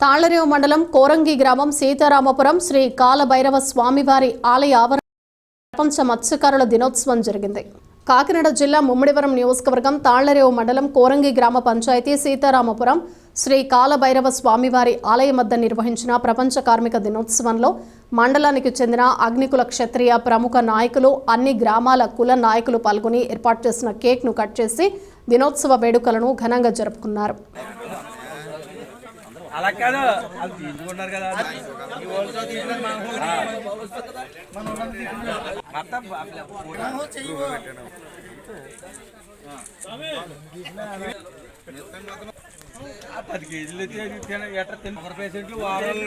తాళ్ళరేవు మండలం కోరంగి గ్రామం సీతారామపురం శ్రీ కాలభైరవ స్వామివారి ఆలయ ఆవరణ ప్రపంచ మత్స్యకారుల దినోత్సవం జరిగింది. కాకినాడ జిల్లా ముమ్మిడివరం నియోజకవర్గం తాళ్ళరేవు మండలం కోరంగి గ్రామ పంచాయతీ సీతారామపురం శ్రీ కాలభైరవ స్వామివారి ఆలయం వద్ద నిర్వహించిన ప్రపంచ కార్మిక దినోత్సవంలో మండలానికి చెందిన అగ్నికుల క్షత్రియ ప్రముఖ నాయకులు అన్ని గ్రామాల కుల నాయకులు పాల్గొని ఏర్పాటు చేసిన కేక్ను కట్ చేసి దినోత్సవ వేడుకలను ఘనంగా జరుపుకున్నారు. అలా కాదు. అది తీసుకున్నారు కదా. వాళ్ళు. పది కేజీలు ఎట్లా తిన్న పేషెంట్లు వారాలు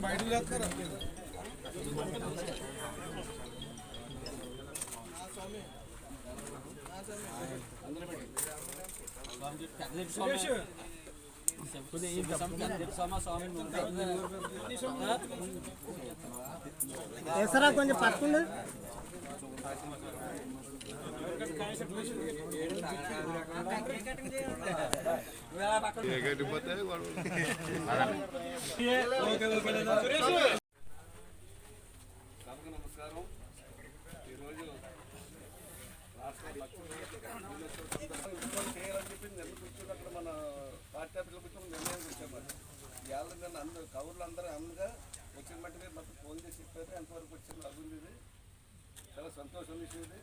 శక్తి ఐక్యత కొంచెం పట్టుకుండు సభకు నమస్కారం ఈరోజు రాష్ట్ర చేయాలని చెప్పి నిన్న కూర్చొని అక్కడ మన పార్టీ ఆఫీస్లో కూర్చొని నిర్ణయం వచ్చాం ఇవాళ నిన్న అందరూ కవర్లు అందరూ అందగా వచ్చిన మట్టుగా మొత్తం ఫోన్ చేసి చెప్పారు ఎంతవరకు వచ్చింది అభివృద్ధి ఇది చాలా సంతోషం విషయం ఇది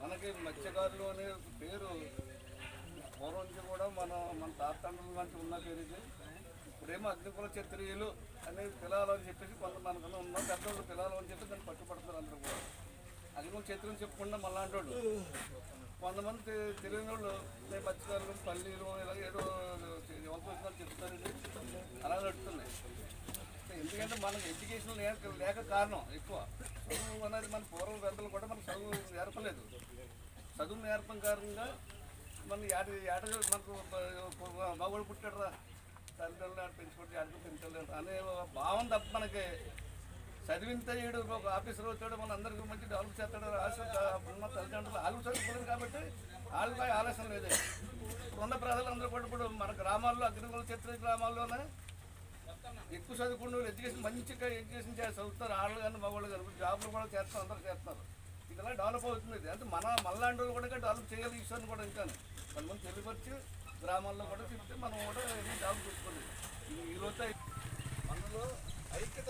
మనకి మత్స్యకారులు అనే పేరు పూర్వం నుంచి కూడా మన మన తాతండ్రుల నుంచి ఉన్న పేరు ఇది. ఇప్పుడేమో అగ్నికుల క్షత్రియులు అనేది పిలాలని చెప్పేసి కొంత మనకన్నా ఉన్నాం పెద్దోళ్ళు అని చెప్పి దాన్ని పట్టుపడతారు అందరూ కూడా. అగ్నికుల క్షత్రియులు చెప్పకుండా మళ్ళాంటి వాళ్ళు కొంతమంది తెలియని వాళ్ళు నేను మత్స్యకారులు పల్లీలు ఇలా ఏదో ఎవరికి చెప్తారు అలా నడుస్తున్నాయి ఎందుకంటే మనకు ఎడ్యుకేషన్ లేక లేక కారణం ఎక్కువ. చదువు అనేది మన పూర్వ పెద్దలు కూడా మనకు చదువు నేర్పలేదు. చదువు నేర్పం కారణంగా మన ఏట ఏట మనకు మగవాడు పుట్టాడు రా తల్లిదండ్రులు ఆడ పెంచుకుంటే ఆడికి పెంచలేదు అనే భావం తప్ప మనకి చదివింత ఈడు ఒక ఆఫీసర్ వచ్చాడు మన అందరికీ మంచి డెవలప్ చేస్తాడు ఆశ మన తల్లిదండ్రులు వాళ్ళు చదువుకోలేదు కాబట్టి వాళ్ళకి ఆలోచన లేదు. ఇప్పుడు ప్రజలందరూ కూడా ఇప్పుడు మన గ్రామాల్లో అగ్నికుల చిత్ర గ్రామాల్లోనే ఎక్కువ చదువుకున్న ఎడ్యుకేషన్ మంచిగా ఎడ్యుకేషన్ చేసి చదువుతారు వాళ్ళు కానీ మగవాళ్ళు కానీ జాబులు జాబ్లు కూడా చేస్తారు అందరూ చేస్తారు ఇలా డెవలప్ అవుతుంది ఇది. అంటే మన మనలాంటి వాళ్ళు కూడా డెవలప్ చేయాలి ఈ కూడా ఇంకా కొంతమంది తెలియపరిచి గ్రామాల్లో కూడా చెప్తే మనం కూడా డెవలప్ చేసుకోలేదు ఈ రోజు మనలో ఐక్యత